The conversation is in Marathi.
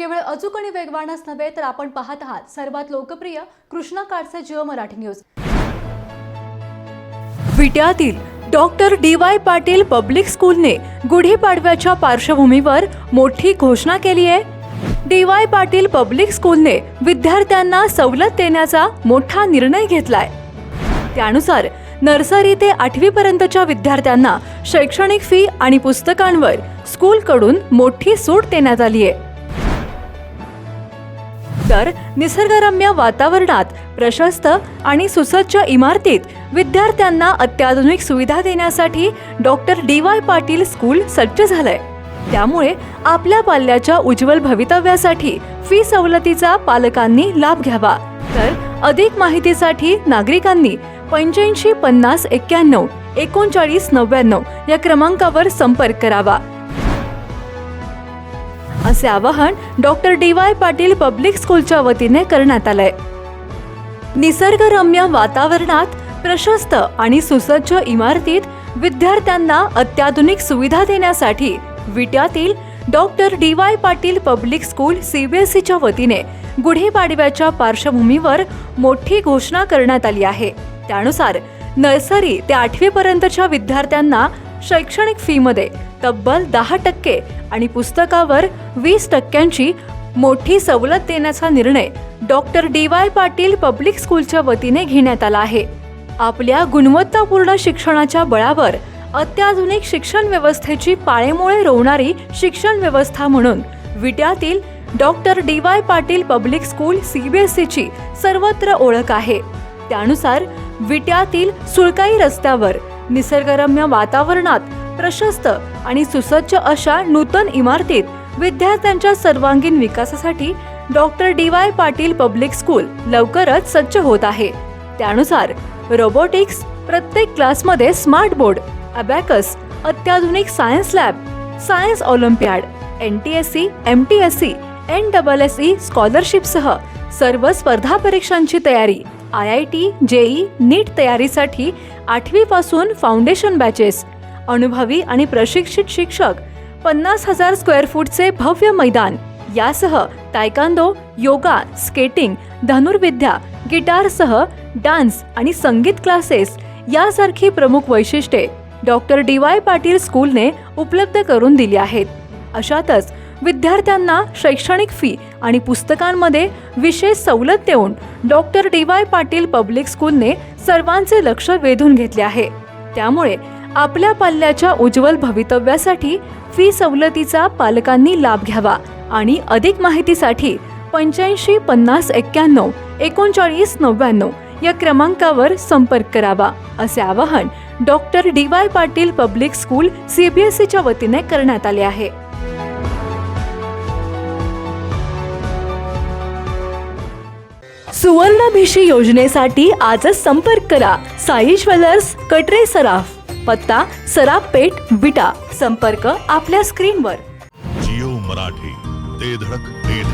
केवळ अचूक आणि वेगवानच नव्हे तर आपण पाहत आहात सर्वात लोकप्रिय कृष्णा काळचे Jio Marathi news. विट्यातील doctor D Y Patil public स्कूलने गुढीपाडव्याच्या पार्श्वभूमीवर मोठी घोषणा केली आहे. डी वाय पाटील पब्लिक स्कूलने विद्यार्थ्यांना सवलत देण्याचा मोठा निर्णय घेतलाय. त्यानुसार नर्सरी ते आठवी पर्यंतच्या विद्यार्थ्यांना शैक्षणिक फी आणि पुस्तकांवर स्कूलकडून मोठी सूट देण्यात आली आहे. तर निसर्गरम्य वातावरणात प्रशस्त आणि सुसज्ज इमारतीत विद्यार्थ्यांना अत्याधुनिक सुविधा देण्यासाठी doctor D Y Patil school सज्ज झालंय. त्यामुळे आपल्या पाल्याच्या उज्ज्वल भवितव्यासाठी फी सवलतीचा पालकांनी लाभ घ्यावा. तर अधिक माहितीसाठी नागरिकांनी पंच्याऐंशी पन्नास एक्क्याण्णव एकोणचाळीस नव्याण्णव या क्रमांकावर संपर्क करावा. असे आवाहन doctor D Y Patil public स्कूलच्या वतीने करण्यात आलंय. निसर्गरम्य वातावरणात प्रशस्त आणि सुसज्ज इमारतीत विद्यार्थ्यांना अत्याधुनिक सुविधा देण्यासाठी विट्यातील doctor D Y Patil public school सीबीएसईच्या वतीने गुढीपाडव्याच्या पार्श्वभूमीवर मोठी घोषणा करण्यात आली आहे. त्यानुसार नर्सरी ते आठवीपर्यंतच्या विद्यार्थ्यांना शैक्षणिक फीमध्ये तब्बल दहा टक्के आणि पुस्तकावर वीस टक्क्यांची मोठी सवलत देण्याचा निर्णय doctor D Y Patil public स्कूलच्या वतीने घेण्यात आला आहे. आपल्या गुणवत्तापूर्ण शिक्षणाच्या बळावर अत्याधुनिक शिक्षण व्यवस्थेची पाळेमुळे रोवणारी शिक्षण व्यवस्था म्हणून विट्यातील doctor D Y Patil public school सीबीएसईची सर्वत्र ओळख आहे. त्यानुसार विट्यातील सुळकाई रस्त्यावर निसर्गरम्य वातावरणात प्रशस्त आणि सुसज्ज अशा नूतन इमारतीत विद्यार्थ्यांच्या सर्वांगीण विकासासाठी doctor D Y Patil public school लवकरच सज्ज होत आहे. त्यानुसार रोबोटिक्स प्रत्येक क्लासमध्ये स्मार्ट बोर्ड अबॅकस अत्याधुनिक science lab science olympiad N T S C M T S C N double S E स्कॉलरशिपसह सर्व स्पर्धा परीक्षांची तयारी I I T JEE NEET तयारीसाठी आठवीपासून फाउंडेशन बॅचेस अनुभवी आणि प्रशिक्षित शिक्षक पन्नास हजार स्क्वेअर फूटचे भव्य मैदान. यासह तायकांदो योगा स्केटिंग धनुर्विद्या गिटारसह डान्स आणि संगीत क्लासेस यासारखी प्रमुख वैशिष्ट्ये डॉक्टर डी वाय पाटील स्कूलने उपलब्ध करून दिली आहेत. अशातच विद्यार्थ्यांना शैक्षणिक फी आणि पुस्तकांमध्ये विशेष सवलत देऊन doctor D Y Patil public स्कूलने सर्वांचे लक्ष वेधून घेतले आहे. त्यामुळे आपल्या पाल्याच्या उज्ज्वल भवितव्यासाठी फी सवलतीचा पालकांनी लाभ घ्यावा आणि अधिक माहितीसाठी पंच्याऐंशी पन्नास एक्क्याण्णव एकोणचाळीस नव्याण्णव या क्रमांकावर संपर्क करावा असे आवाहन doctor D Y Patil public school सीबीएसईच्या वतीने करण्यात आले आहे. सुवर्णभिषी योजनेसाठी आजच संपर्क करा. साई ज्वेलर्स कटरे सराफ. पत्ता सराफ पेठ विटा. संपर्क आपल्या स्क्रीनवर. जिओ मराठी. ते धडक ते